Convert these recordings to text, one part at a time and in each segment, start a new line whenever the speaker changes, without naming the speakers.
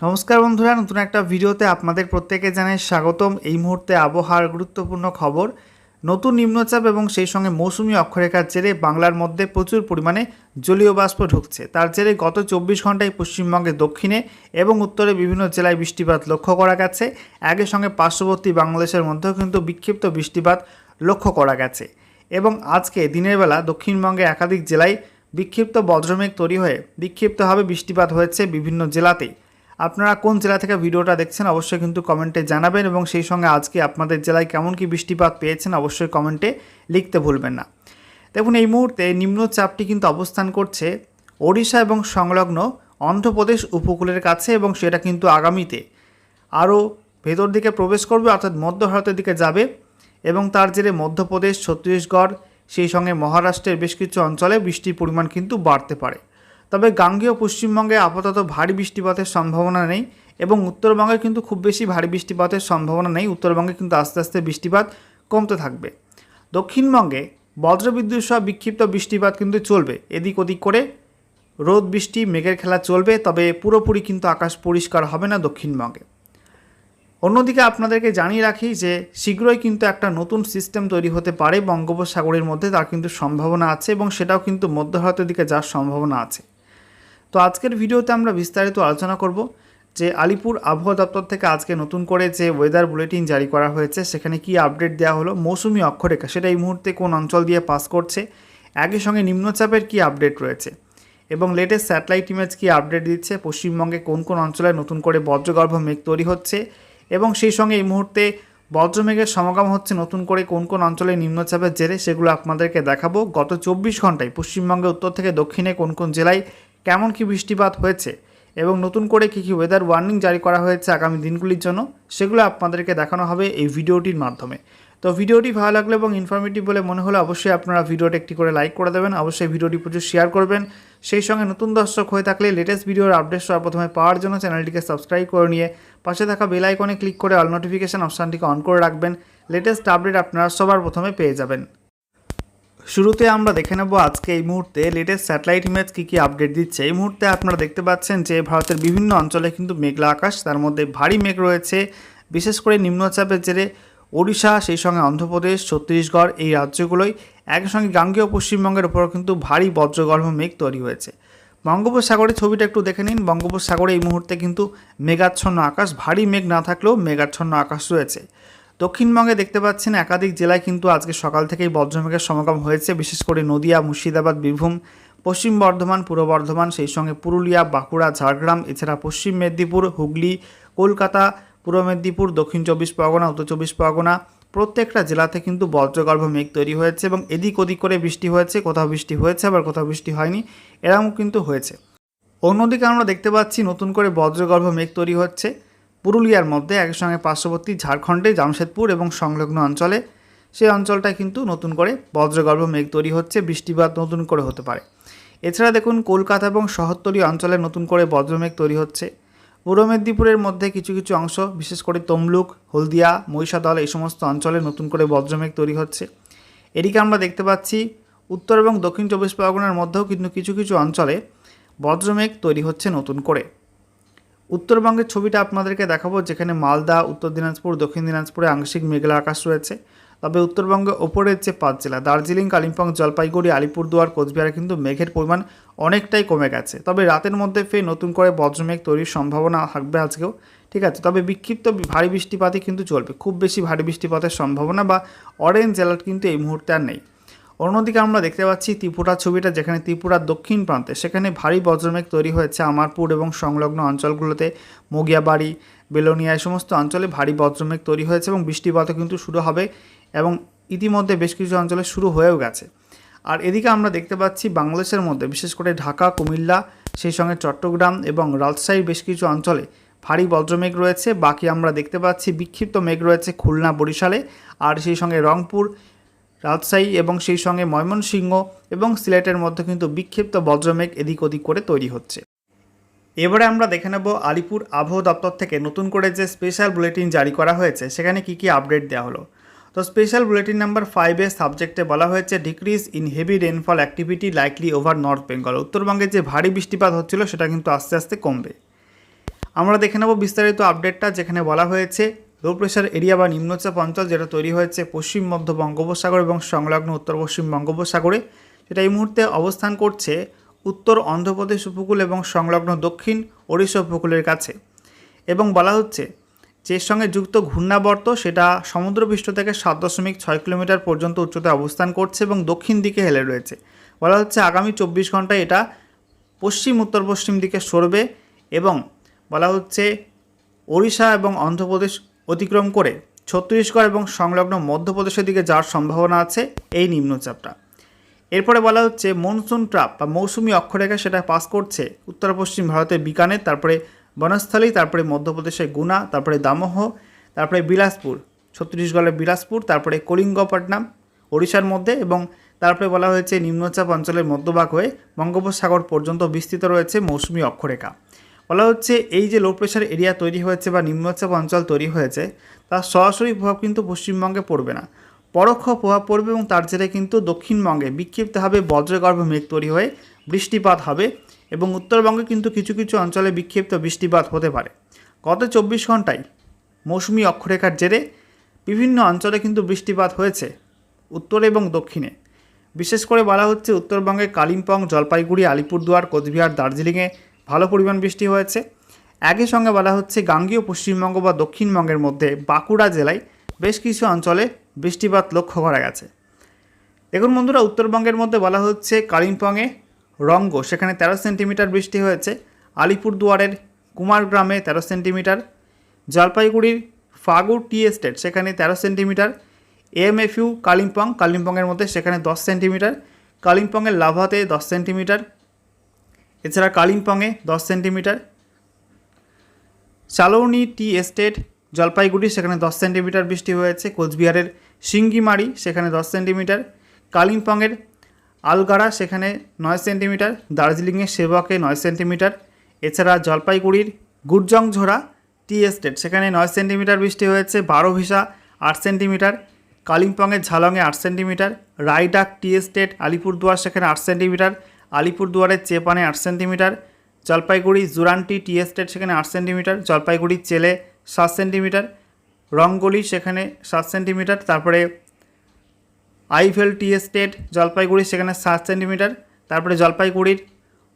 নমস্কার বন্ধুরা, নতুন একটা ভিডিওতে আপনাদের প্রত্যেকে জানাই স্বাগতম। এই মুহূর্তে আবহাওয়ার গুরুত্বপূর্ণ খবর, নতুন নিম্নচাপ এবং সেই সঙ্গে মৌসুমি অক্ষরেখার জেরে বাংলার মধ্যে প্রচুর পরিমাণে জলীয় বাষ্প ঢুকছে। তার জেরে গত চব্বিশ ঘন্টায় পশ্চিমবঙ্গের দক্ষিণে এবং উত্তরে বিভিন্ন জেলায় বৃষ্টিপাত লক্ষ্য করা গেছে। একই সঙ্গে পার্শ্ববর্তী বাংলাদেশের মধ্যেও কিন্তু বিক্ষিপ্ত বৃষ্টিপাত লক্ষ্য করা গেছে। এবং আজকে দিনের বেলা দক্ষিণবঙ্গে একাধিক জেলায় বিক্ষিপ্ত বজ্রমেঘ তৈরি হয়ে বিক্ষিপ্তভাবে বৃষ্টিপাত হয়েছে বিভিন্ন জেলাতেই। আপনারা কোন জেলা থেকে ভিডিওটা দেখছেন অবশ্যই কিন্তু কমেন্টে জানাবেন এবং সেই সঙ্গে আজকে আপনাদের জেলায় কেমন কি বৃষ্টিপাত পেয়েছেন অবশ্যই কমেন্টে লিখতে ভুলবেন না। দেখুন, এই মুহূর্তে নিম্নচাপটি কিন্তু অবস্থান করছে ওড়িশা এবং সংলগ্ন অন্ধ্রপ্রদেশ উপকূলের কাছে এবং সেটা কিন্তু আগামীতে আরও ভেতর দিকে প্রবেশ করবে, অর্থাৎ মধ্য ভারতের দিকে যাবে এবং তার জেরে মধ্যপ্রদেশ, ছত্তিশগড়, সেই সঙ্গে মহারাষ্ট্রের বেশ কিছু অঞ্চলে বৃষ্টির পরিমাণ কিন্তু বাড়তে পারে। তবে গাঙ্গেয় পশ্চিমবঙ্গে আপাতত ভারী বৃষ্টিপাতের সম্ভাবনা নেই এবং উত্তরবঙ্গে কিন্তু খুব বেশি ভারী বৃষ্টিপাতের সম্ভাবনা নেই। উত্তরবঙ্গে কিন্তু আস্তে আস্তে বৃষ্টিপাত কমতে থাকবে। দক্ষিণবঙ্গে বজ্রবিদ্যুৎ সহ বিক্ষিপ্ত বৃষ্টিপাত কিন্তু চলবে। এদিক ওদিক করে রোদ, বৃষ্টি, মেঘের খেলা চলবে, তবে পুরোপুরি কিন্তু আকাশ পরিষ্কার হবে না দক্ষিণবঙ্গে। অন্যদিকে আপনাদেরকে জানিয়ে রাখি যে শীঘ্রই কিন্তু একটা নতুন সিস্টেম তৈরি হতে পারে বঙ্গোপসাগরের মধ্যে, তার কিন্তু সম্ভাবনা আছে এবং সেটাও কিন্তু মধ্য ভারতের দিকে যাওয়ার সম্ভাবনা আছে। তো আজকের ভিডিওতে আমরা বিস্তারিত আলোচনা করব যে আলিপুর আবহাওয়া দপ্তর থেকে আজকে নতুন করে যে ওয়েদার বুলেটিন জারি করা হয়েছে, সেখানে কি আপডেট দেওয়া হলো, মৌসুমি অক্ষরেখা, সেটা এই মুহূর্তে কোন অঞ্চল দিয়ে পাস করছে, একই সঙ্গে নিম্নচাপের কি আপডেট রয়েছে এবং লেটেস্ট স্যাটেলাইট ইমেজ কি আপডেট দিচ্ছে, পশ্চিমবঙ্গে কোন কোন অঞ্চলে নতুন করে বজ্রগর্ভ মেঘ তৈরি হচ্ছে এবং সেই সঙ্গে এই মুহূর্তে বজ্রমেঘের সমাগম হচ্ছে নতুন করে কোন কোন অঞ্চলে নিম্নচাপের জেরে, সেগুলো আপনাদেরকে দেখাবো। গত চব্বিশ ঘন্টায় পশ্চিমবঙ্গে, উত্তর থেকে দক্ষিণে কোন কোন জেলায় কেমন কি বৃষ্টিপাত হয়েছে এবং নতুন করে কী কী ওয়েদার ওয়ার্নিং জারি করা হয়েছে আগামী দিনগুলির জন্য, সেগুলো আপনাদেরকে দেখানো হবে এই ভিডিওটির মাধ্যমে। তো ভিডিওটি ভালো লাগল এবং ইনফরমেটিভ বলে মনে হলে অবশ্যই আপনারা ভিডিওটা একটি করে লাইক করে দেবেন, অবশ্যই ভিডিওটি প্রচুর শেয়ার করবেন। সেই সঙ্গে নতুন দর্শক হয়ে থাকলে লেটেস্ট ভিডিওর আপডেট সবার প্রথমে পাওয়ার জন্য চ্যানেলটিকে সাবস্ক্রাইব করে নিয়ে পাশে থাকা বেল আইকনে ক্লিক করে অল নোটিফিকেশান অপশানটিকে অন করে রাখবেন। লেটেস্ট আপডেট আপনারা সবার প্রথমে পেয়ে যাবেন। শুরুতে আমরা দেখে নেব আজকে এই মুহূর্তে লেটেস্ট স্যাটেলাইট ইমেজ কী কী আপডেট দিচ্ছে। এই মুহূর্তে আপনারা দেখতে পাচ্ছেন যে ভারতের বিভিন্ন অঞ্চলে কিন্তু মেঘলা আকাশ, তার মধ্যে ভারী মেঘ রয়েছে। বিশেষ করে নিম্নচাপের জেরে ওড়িশা, সেই সঙ্গে অন্ধ্রপ্রদেশ, ছত্তিশগড় এই রাজ্যগুলোই একই সঙ্গে গাঙ্গেয় পশ্চিমবঙ্গের উপরও কিন্তু ভারী বজ্রগর্ভ মেঘ তৈরি হয়েছে। বঙ্গোপসাগরের ছবিটা একটু দেখে নিন। বঙ্গোপসাগরে এই মুহূর্তে কিন্তু মেঘাচ্ছন্ন আকাশ, ভারী মেঘ না থাকলেও মেঘাচ্ছন্ন আকাশ রয়েছে। দক্ষিণবঙ্গে দেখতে পাচ্ছেন একাধিক জেলায় কিন্তু আজকে সকাল থেকেই বজ্রমেঘের সমাগম হয়েছে। বিশেষ করে নদিয়া, মুর্শিদাবাদ, বীরভূম, পশ্চিম বর্ধমান, পূর্ব বর্ধমান, সেই সঙ্গে পুরুলিয়া, বাঁকুড়া, ঝাড়গ্রাম, এছাড়া পশ্চিম মেদিনীপুর, হুগলি, কলকাতা, পূর্ব মেদিনীপুর, দক্ষিণ চব্বিশ পরগনা, উত্তর চব্বিশ পরগনা প্রত্যেকটা জেলাতে কিন্তু বজ্রগর্ভ মেঘ তৈরি হয়েছে এবং এদিক ওদিক করে বৃষ্টি হয়েছে। কোথাও বৃষ্টি হয়েছে, আবার কোথাও বৃষ্টি হয়নি। এরকম কিন্তু হয়েছে। অন্যদিকে আমরা দেখতে পাচ্ছি নতুন করে বজ্রগর্ভ মেঘ তৈরি হচ্ছে। পুরুলিয়ার মধ্যে একই সঙ্গে পার্শ্ববর্তী ঝাড়খণ্ডে জামশেদপুর এবং সংলগ্ন অঞ্চলে। সেই অঞ্চলটা কিন্তু নতুন করে বজ্রগর্ভ মেঘ তৈরি হচ্ছে, বৃষ্টিপাত নতুন করে হতে পারে। এছাড়া দেখুন, কলকাতা এবং শহরতলি অঞ্চলে নতুন করে বজ্রমেঘ তৈরি হচ্ছে। পূর্ব মেদিনীপুরের মধ্যে কিছু কিছু অংশ, বিশেষ করে তমলুক, হলদিয়া, মহিষাদল এই সমস্ত অঞ্চলে নতুন করে বজ্রমেঘ তৈরি হচ্ছে। এদিকে আমরা দেখতে পাচ্ছি, উত্তর এবং দক্ষিণ চব্বিশ পরগনার মধ্যেও কিন্তু কিছু কিছু অঞ্চলে বজ্রমেঘ তৈরি হচ্ছে নতুন করে। উত্তরবঙ্গের ছবিটা আপনাদেরকে দেখাবো, যেখানে মালদা, উত্তর দিনাজপুর, দক্ষিণ দিনাজপুরে আংশিক মেঘলা আকাশ রয়েছে। তবে উত্তরবঙ্গে ওপরের যে পাঁচ জেলা, দার্জিলিং, কালিম্পং, জলপাইগুড়ি, আলিপুরদুয়ার, কোচবিহারে কিন্তু মেঘের পরিমাণ অনেকটাই কমে গেছে। তবে রাতের মধ্যে ফের নতুন করে বজ্রমেঘ তৈরির সম্ভাবনা থাকবে আজকেও, ঠিক আছে? তবে বিক্ষিপ্ত ভারী বৃষ্টিপাতই কিন্তু চলবে। খুব বেশি ভারী বৃষ্টিপাতের সম্ভাবনা বা অরেঞ্জ অ্যালার্ট কিন্তু এই মুহূর্তে আর নেই। অন্যদিকে আমরা দেখতে পাচ্ছি ত্রিপুরা ছবিটা যেখানে ত্রিপুরার দক্ষিণ প্রান্তে, সেখানে ভারী বজ্রমেঘ তৈরি হয়েছে আমারপুর এবং সংলগ্ন অঞ্চলগুলোতে। মগিয়াবাড়ি, বেলোনিয়া, এই সমস্ত অঞ্চলে ভারী বজ্রমেঘ তৈরি হয়েছে এবং বৃষ্টিপাতও কিন্তু শুরু হবে এবং ইতিমধ্যে বেশ কিছু অঞ্চলে শুরু হয়েও গেছে। আর এদিকে আমরা দেখতে পাচ্ছি বাংলাদেশের মধ্যে, বিশেষ করে ঢাকা, কুমিল্লা, সেই সঙ্গে চট্টগ্রাম এবং রাজশাহীর বেশ কিছু অঞ্চলে ভারী বজ্রমেঘ রয়েছে। বাকি আমরা দেখতে পাচ্ছি বিক্ষিপ্ত মেঘ রয়েছে খুলনা, বরিশালে, আর সেই সঙ্গে রংপুর রাজশাহী এবং সেই সঙ্গে ময়মনসিংহ এবং সিলেটের মধ্যে কিন্তু বিক্ষিপ্ত বজ্রমেঘ এদিক ওদিক করে তৈরি হচ্ছে। এবারে আমরা দেখে নেব আলিপুর আবহাওয়া দপ্তর থেকে নতুন করে যে স্পেশাল বুলেটিন জারি করা হয়েছে, সেখানে কি কি আপডেট দেওয়া হলো। তো স্পেশাল বুলেটিন নাম্বার ফাইভে সাবজেক্টে বলা হয়েছে decrease in heavy rainfall activity likely over North Bengal উত্তরবঙ্গে যে ভারী বৃষ্টিপাত হচ্ছিল, সেটা কিন্তু আস্তে আস্তে কমবে। আমরা দেখে নেব বিস্তারিত আপডেটটা যেখানে বলা হয়েছে লো প্রেশার এরিয়া বা নিম্নচাপ অঞ্চল যেটা তৈরি হয়েছে পশ্চিম মধ্য বঙ্গোপসাগর এবং সংলগ্ন উত্তর পশ্চিম বঙ্গোপসাগরে সেটা এই মুহূর্তে অবস্থান করছে উত্তর অন্ধ্রপ্রদেশ উপকূল এবং সংলগ্ন দক্ষিণ ওড়িশা উপকূলের কাছে। এবং বলা হচ্ছে যে সঙ্গে যুক্ত ঘূর্ণাবর্ত সেটা সমুদ্রপৃষ্ঠ থেকে সাত দশমিক ছয় কিলোমিটার পর্যন্ত উচ্চতায় অবস্থান করছে এবং দক্ষিণ দিকে হেলে রয়েছে। বলা হচ্ছে আগামী চব্বিশ ঘন্টায় এটা পশ্চিম উত্তর পশ্চিম দিকে সরবে এবং বলা হচ্ছে ওড়িশা এবং অন্ধ্রপ্রদেশ অতিক্রম করে ছত্তিশগড় এবং সংলগ্ন মধ্যপ্রদেশের দিকে যাওয়ার সম্ভাবনা আছে এই নিম্নচাপটা। এরপরে বলা হচ্ছে মনসুন ট্রাপ বা মৌসুমি অক্ষরেখা সেটা পাস করছে উত্তর পশ্চিম ভারতের বিকানের তারপরে বনস্থলী, তারপরে মধ্যপ্রদেশের গুনা, তারপরে দামোহ, তারপরে বিলাসপুর, ছত্তিশগড়ের বিলাসপুর, তারপরে কলিঙ্গপট্টনম, ওড়িশার মধ্যে এবং তারপরে বলা হয়েছে নিম্নচাপ অঞ্চলের মধ্যভাগ হয়ে বঙ্গোপসাগর পর্যন্ত বিস্তৃত রয়েছে মৌসুমি অক্ষরেখা। বলা হচ্ছে এই যে লো প্রেশার এরিয়া তৈরি হয়েছে বা নিম্নচাপ অঞ্চল তৈরি হয়েছে, তার সরাসরি প্রভাব কিন্তু পশ্চিমবঙ্গে পড়বে না। পরোক্ষ প্রভাব পড়বে এবং তার জেরে কিন্তু দক্ষিণবঙ্গে বিক্ষিপ্তভাবে বজ্রগর্ভ মেঘ তৈরি হয়ে বৃষ্টিপাত হবে এবং উত্তরবঙ্গে কিন্তু কিছু কিছু অঞ্চলে বিক্ষিপ্ত বৃষ্টিপাত হতে পারে। গত চব্বিশ ঘন্টায় মৌসুমি অক্ষরেখার জেরে বিভিন্ন অঞ্চলে কিন্তু বৃষ্টিপাত হয়েছে, উত্তরে এবং দক্ষিণে। বিশেষ করে বলা হচ্ছে উত্তরবঙ্গে কালিম্পং, জলপাইগুড়ি, আলিপুরদুয়ার, কোচবিহার, দার্জিলিংয়ে ভালো পরিমাণ বৃষ্টি হয়েছে। একই সঙ্গে বলা হচ্ছে, গাঙ্গীয় পশ্চিমবঙ্গ বা দক্ষিণবঙ্গের মধ্যে বাঁকুড়া জেলায় বেশ কিছু অঞ্চলে বৃষ্টিপাত লক্ষ্য করা গেছে। দেখুন বন্ধুরা, উত্তরবঙ্গের মধ্যে বলা হচ্ছে, কালিম্পংয়ে রঙ্গ, সেখানে তেরো সেন্টিমিটার বৃষ্টি হয়েছে। আলিপুরদুয়ারের কুমারগ্রামে তেরো সেন্টিমিটার। জলপাইগুড়ির ফাগুর টি এস্টেট, সেখানে তেরো সেন্টিমিটার। এএমএফইউ কালিম্পং, কালিম্পংয়ের মধ্যে সেখানে দশ সেন্টিমিটার। কালিম্পংয়ের লাভাতে দশ সেন্টিমিটার। এছাড়া কালিম্পংয়ে দশ centimetre, Chalouni tea estate, Jalpaiguri সেখানে দশ সেন্টিমিটার বৃষ্টি হয়েছে, কোচবিহারের সিঙ্গিমারি সেখানে দশ সেন্টিমিটার, কালিম্পংয়ের আলগাড়া সেখানে নয় সেন্টিমিটার, দার্জিলিংয়ের সেবকে নয় সেন্টিমিটার, এছাড়া জলপাইগুড়ির গুরজংঝোড়া টি এস্টেট সেখানে নয় সেন্টিমিটার বৃষ্টি হয়েছে বারো ভিসা আট সেন্টিমিটার, কালিম্পংয়ের ঝালংয়ে আট centimetre, Raydak tea estate Alipurduar সেখানে আট সেন্টিমিটার আলিপুরদুয়ারের চেপানে আট centimetre, Jalpaiguri Juranti tea estate সেখানে আট সেন্টিমিটার, জলপাইগুড়ি চেলে সাত সেন্টিমিটার রঙ্গলি সেখানে সাত সেন্টিমিটার, তারপরে আইভেল টি এস্টেট, জলপাইগুড়ি সেখানে সাত সেন্টিমিটার, তারপরে জলপাইগুড়ির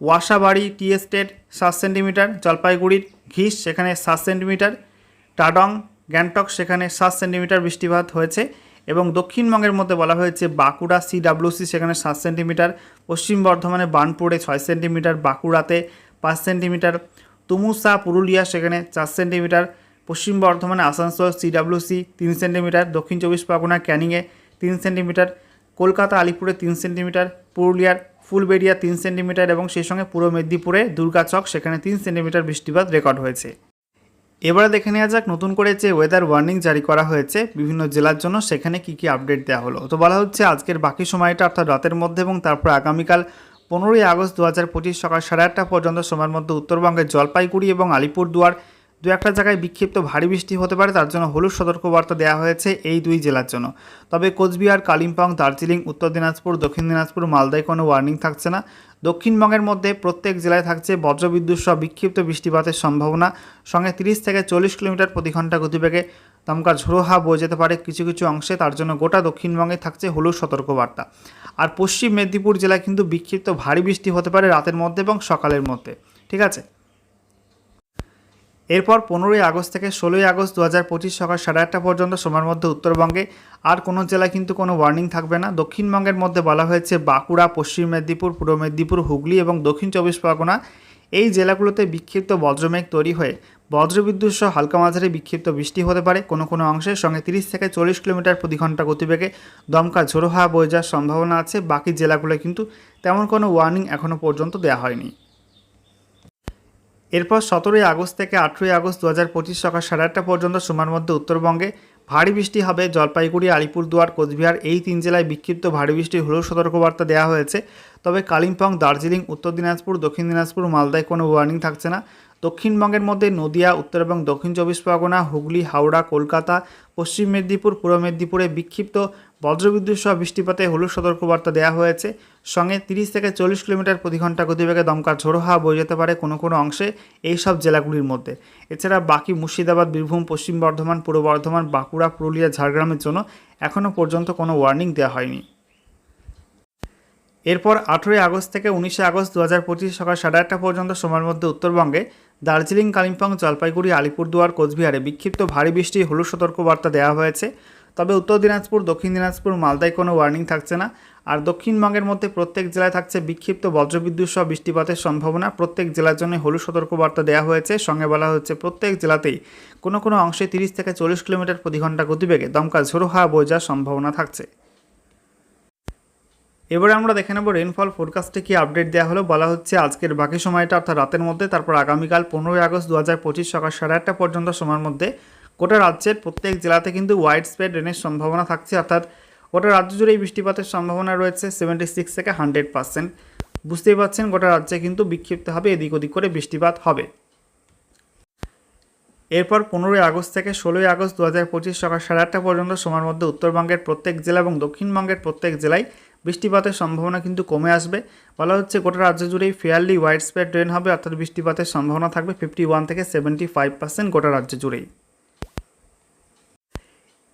ওয়াসাবাড়ি টি এস্টেট সাত সেন্টিমিটার, জলপাইগুড়ির ঘিস সেখানে সাত সেন্টিমিটার, টাডং গ্যাংটক সেখানে সাত সেন্টিমিটার বৃষ্টিপাত হয়েছে। এবং দক্ষিণবঙ্গের মধ্যে বলা হয়েছে বাঁকুড়া সিডাব্লিউসি সেখানে সাত সেন্টিমিটার, পশ্চিম বর্ধমানে বার্নপুরে ছয় সেন্টিমিটার, বাঁকুড়াতে পাঁচ সেন্টিমিটার তুমুসা পুরুলিয়া সেখানে চার সেন্টিমিটার, পশ্চিম বর্ধমানে আসানসোল সিডাব্লিউসি তিন সেন্টিমিটার, দক্ষিণ চব্বিশ পরগনা ক্যানিংয়ে তিন সেন্টিমিটার, কলকাতা আলিপুরে তিন সেন্টিমিটার, পুরুলিয়ার ফুলবেড়িয়া তিন সেন্টিমিটার এবং সেই সঙ্গে পূর্ব মেদিনীপুরে দুর্গাচক সেখানে তিন সেন্টিমিটার বৃষ্টিপাত রেকর্ড হয়েছে। এবারে দেখে নেওয়া যাক নতুন করে যে ওয়েদার ওয়ার্নিং জারি করা হয়েছে বিভিন্ন জেলার জন্য, সেখানে কি কি আপডেট দেওয়া হলো। তো বলা হচ্ছে, আজকের বাকি সময়টা অর্থাৎ রাতের মধ্যে এবং তারপর আগামীকাল পনেরোই আগস্ট দু হাজার পঁচিশ সকাল সাড়ে আটটা পর্যন্ত, সময়ের মধ্যে উত্তরবঙ্গের জলপাইগুড়ি এবং আলিপুরদুয়ার দু একটা জায়গায় বিক্ষিপ্ত ভারী বৃষ্টি হতে পারে, তার জন্য হলুদ সতর্কবার্তা দেওয়া হয়েছে এই দুই জেলার জন্য। তবে কোচবিহার, কালিম্পং, দার্জিলিং, উত্তর দিনাজপুর, দক্ষিণ দিনাজপুর, মালদায় কোনো ওয়ার্নিং থাকছে না। দক্ষিণবঙ্গের মধ্যে প্রত্যেক জেলায় থাকছে বজ্রবিদ্যুৎ সহ বিক্ষিপ্ত বৃষ্টিপাতের সম্ভাবনা। সঙ্গে তিরিশ থেকে চল্লিশ কিলোমিটার প্রতি ঘণ্টা গতিবেগে দমকা ঝোড়ো হাওয়া বয়ে যেতে পারে কিছু কিছু অংশে, তার জন্য গোটা দক্ষিণবঙ্গে থাকছে হলুদ সতর্কবার্তা। আর পশ্চিম মেদিনীপুর জেলায় কিন্তু বিক্ষিপ্ত ভারী বৃষ্টি হতে পারে রাতের মধ্যে এবং সকালের মধ্যে। ঠিক আছে? এরপর পনেরোই আগস্ট থেকে ষোলোই আগস্ট দু হাজার পঁচিশ সকাল সাড়ে আটটা পর্যন্ত সময়ের মধ্যে উত্তরবঙ্গে আর কোনো জেলায় কিন্তু কোনো ওয়ার্নিং থাকবে না। দক্ষিণবঙ্গের মধ্যে বলা হয়েছে বাঁকুড়া, পশ্চিম মেদিনীপুর, পূর্ব মেদিনীপুর, হুগলি এবং দক্ষিণ চব্বিশ পরগনা এই জেলাগুলোতে বিক্ষিপ্ত বজ্রমেঘ তৈরি হয়ে বজ্রবিদ্যুৎ সহ হালকা মাঝারি বিক্ষিপ্ত বৃষ্টি হতে পারে। কোনো কোনো অংশের সঙ্গে তিরিশ থেকে চল্লিশ কিলোমিটার প্রতি ঘণ্টা গতিবেগে দমকা ঝোড়ো হাওয়া বয়ে যাওয়ার সম্ভাবনা আছে। বাকি জেলাগুলো কিন্তু তেমন কোনো ওয়ার্নিং এখনও পর্যন্ত দেওয়া হয়নি। এরপর সতেরোই আগস্ট থেকে আঠেরোই আগস্ট দু হাজার পঁচিশ সকাল সাড়ে আটটা পর্যন্ত সময়ের মধ্যে উত্তরবঙ্গে ভারী বৃষ্টি হবে। জলপাইগুড়ি, আলিপুরদুয়ার, কোচবিহার এই তিন জেলায় বিক্ষিপ্ত ভারী বৃষ্টির হলুদ সতর্কবার্তা দেওয়া হয়েছে। তবে কালিম্পং, দার্জিলিং, উত্তর দিনাজপুর, দক্ষিণ দিনাজপুর, মালদায় কোনো ওয়ার্নিং থাকছে না। দক্ষিণবঙ্গের মধ্যে নদিয়া, উত্তর এবং দক্ষিণ চব্বিশ পরগনা, হুগলি, হাওড়া, কলকাতা, পশ্চিম মেদিনীপুর, পূর্ব মেদিনীপুরে বিক্ষিপ্ত বজ্রবিদ্যুৎ সহ বৃষ্টিপাতে হলুদ সতর্কবার্তা দেওয়া হয়েছে। সঙ্গে তিরিশ থেকে চল্লিশ কিলোমিটার প্রতি ঘণ্টা গতিবেগে দমকা ঝোড়ো হাওয়া বয়ে যেতে পারে কোনো কোনো অংশে এই সব জেলাগুলির মধ্যে। এছাড়া বাকি মুর্শিদাবাদ, বীরভূম, পশ্চিম বর্ধমান, পূর্ব বর্ধমান, বাঁকুড়া, পুরুলিয়া, ঝাড়গ্রামের জন্য এখনও পর্যন্ত কোনো ওয়ার্নিং দেওয়া হয়নি। এরপর আঠেরোই আগস্ট থেকে উনিশে আগস্ট দু হাজার পঁচিশ সকাল সাড়ে আটটা পর্যন্ত সময়ের মধ্যে উত্তরবঙ্গে দার্জিলিং, কালিম্পং, জলপাইগুড়ি, আলিপুরদুয়ার, কোচবিহারে বিক্ষিপ্ত ভারী বৃষ্টি, হলুদ সতর্কবার্তা দেওয়া হয়েছে। তবে উত্তর দিনাজপুর, দক্ষিণ দিনাজপুর, মালদায় কোনো ওয়ার্নিং থাকছে না। আর দক্ষিণবঙ্গের মধ্যে প্রত্যেক জেলায় থাকছে বিক্ষিপ্ত বজ্রবিদ্যুৎ সহ বৃষ্টিপাতের সম্ভাবনা। প্রত্যেক জেলার জন্য হলুদ সতর্কবার্তা দেওয়া হয়েছে। সঙ্গে বলা হচ্ছে, প্রত্যেক জেলাতেই কোনো কোনো অংশে তিরিশ থেকে চল্লিশ কিলোমিটার প্রতি ঘণ্টা গতিবেগে দমকা ঝোড়ো হাওয়া বয়ে যাওয়ার সম্ভাবনা থাকছে। এবারে আমরা দেখে নেব রেনফল ফোরকাস্টে কি আপডেট দেওয়া হলো। বলা হচ্ছে আজকের বাকি সময়টা অর্থাৎ রাতের মধ্যে, তারপর আগামীকাল পনেরোই আগস্ট দু হাজার পঁচিশ সকাল সাড়ে আটটা পর্যন্ত সময়ের মধ্যে গোটা রাজ্যের প্রত্যেক জেলাতে কিন্তু ওয়াইড স্প্রেড রেনের সম্ভাবনা থাকছে। অর্থাৎ গোটা রাজ্য জুড়েই বৃষ্টিপাতের সম্ভাবনা রয়েছে সেভেন্টি সিক্স থেকে হান্ড্রেড পার্সেন্ট বুঝতেই পারছেন, গোটা রাজ্যে কিন্তু বিক্ষিপ্তভাবে এদিক ওদিক করে বৃষ্টিপাত হবে। এরপর পনেরোই আগস্ট থেকে ষোলোই আগস্ট দু হাজার পঁচিশ সকাল সাড়ে আটটা পর্যন্ত সময়ের মধ্যে উত্তরবঙ্গের প্রত্যেক জেলা এবং দক্ষিণবঙ্গের প্রত্যেক জেলায় বৃষ্টিপাতের সম্ভাবনা কিন্তু কমে আসবে। বলা হচ্ছে গোটা রাজ্য জুড়েই ফেয়ারলি ওয়াইড স্প্রেড রেন হবে, অর্থাৎ বৃষ্টিপাতের সম্ভাবনা থাকবে ফিফটি ওয়ান থেকে সেভেন্টি ফাইভ পার্সেন্ট গোটা রাজ্য জুড়েই।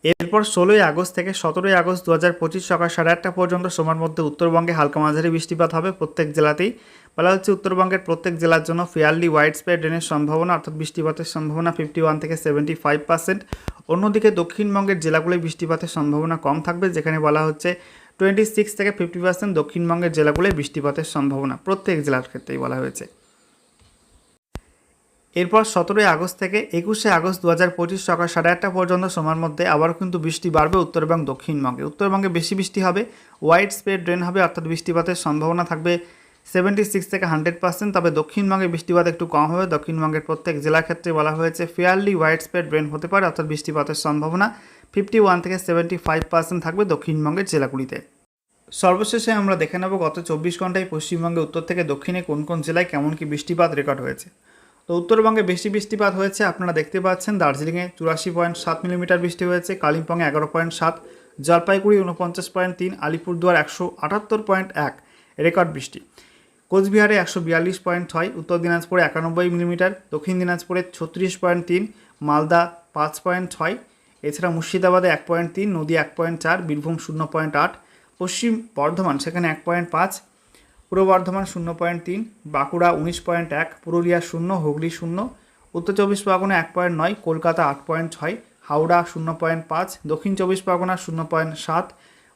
এরপর ষোলোই আগস্ট থেকে সতেরোই আগস্ট দু হাজার পঁচিশ সকাল সাড়ে আটটা পর্যন্ত সময়ের মধ্যে উত্তরবঙ্গে হালকা মাঝারি বৃষ্টিপাত হবে প্রত্যেক জেলাতেই। বলা হচ্ছে উত্তরবঙ্গের প্রত্যেক জেলার জন্য ফেয়ারলি ওয়াইড স্প্রেড রেনের সম্ভাবনা, অর্থাৎ বৃষ্টিপাতের সম্ভাবনা ফিফটি ওয়ান থেকে সেভেন্টি ফাইভ পার্সেন্ট অন্যদিকে দক্ষিণবঙ্গের জেলাগুলোয় বৃষ্টিপাতের সম্ভাবনা কম থাকবে, যেখানে বলা হচ্ছে টোয়েন্টি সিক্স থেকে ফিফটি পার্সেন্ট দক্ষিণবঙ্গের জেলাগুলোয় বৃষ্টিপাতের সম্ভাবনা প্রত্যেক জেলার ক্ষেত্রেই বলা হয়েছে। এরপর সতেরোই আগস্ট থেকে একুশে আগস্ট দু হাজার পঁচিশ সকাল সাড়ে আটটা পর্যন্ত সময়ের মধ্যে আবার কিন্তু বৃষ্টি বাড়বে উত্তর এবং দক্ষিণবঙ্গে। উত্তরবঙ্গে বেশি বৃষ্টি হবে ওয়াইড স্প্রেড ড্রেন হবে, অর্থাৎ বৃষ্টিপাতের সম্ভাবনা থাকবে সেভেন্টি সিক্স থেকে হান্ড্রেড পার্সেন্ট, তবে দক্ষিণবঙ্গে বৃষ্টিপাত একটু কম হবে। দক্ষিণবঙ্গের প্রত্যেক জেলা ক্ষেত্রে বলা হয়েছে ফেয়ারলি ওয়াইড স্প্রেড ড্রেন হতে পারে, অর্থাৎ বৃষ্টিপাতের সম্ভাবনা ফিফটি ওয়ান থেকে সেভেন্টি ফাইভ পার্সেন্ট থাকবে দক্ষিণবঙ্গের জেলাগুলিতে। সর্বশেষে আমরা দেখে নেব গত চব্বিশ ঘন্টায় পশ্চিমবঙ্গে উত্তর থেকে দক্ষিণে কোন কোন জেলায় কেমন কি বৃষ্টিপাত রেকর্ড হয়েছে। তো উত্তরবঙ্গে বেশি বৃষ্টিপাত হয়েছে, আপনারা দেখতে পাচ্ছেন দার্জিলিংয়ে চুরাশি পয়েন্ট সাত মিলিমিটার বৃষ্টি হয়েছে, কালিম্পংয়ে এগারো পয়েন্ট সাত, জলপাইগুড়ি উনপঞ্চাশ পয়েন্ট তিন, আলিপুরদুয়ার একশো আটাত্তর পয়েন্ট এক রেকর্ড বৃষ্টি। কোচবিহারে একশো বিয়াল্লিশ পয়েন্ট ছয়, উত্তর দিনাজপুরে একানব্বই মিলিমিটার, দক্ষিণ দিনাজপুরে ছত্রিশ পয়েন্ট তিন, মালদা পাঁচ পয়েন্ট ছয়, এছাড়া মুর্শিদাবাদে এক পয়েন্ট তিন, নদী এক পয়েন্ট চার, বীরভূম শূন্য পয়েন্ট আট, পশ্চিম বর্ধমান সেখানে এক পয়েন্ট পাঁচ, পূর্ব বর্ধমান শূন্য পয়েন্ট তিন, বাঁকুড়া উনিশ পয়েন্ট এক, পুরুলিয়া শূন্য, হুগলি শূন্য, উত্তর চব্বিশ পরগনা এক পয়েন্ট নয়, কলকাতা আট পয়েন্ট ছয়, হাওড়া শূন্য পয়েন্ট পাঁচ, দক্ষিণ চব্বিশ পরগনা শূন্য পয়েন্ট সাত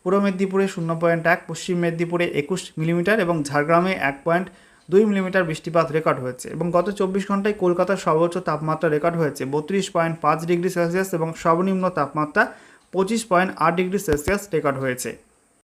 পূর্ব মেদিনীপুরে শূন্য পয়েন্ট এক, পশ্চিম মেদিনীপুরে একুশ মিলিমিটার এবং ঝাড়গ্রামে এক পয়েন্ট দুই মিলিমিটার বৃষ্টিপাত রেকর্ড হয়েছে এবং গত চব্বিশ ঘন্টায় কলকাতার সর্বোচ্চ তাপমাত্রা রেকর্ড হয়েছে বত্রিশ পয়েন্ট পাঁচ ডিগ্রি সেলসিয়াস এবং সর্বনিম্ন তাপমাত্রা পঁচিশ পয়েন্ট আট ডিগ্রি সেলসিয়াস রেকর্ড হয়েছে।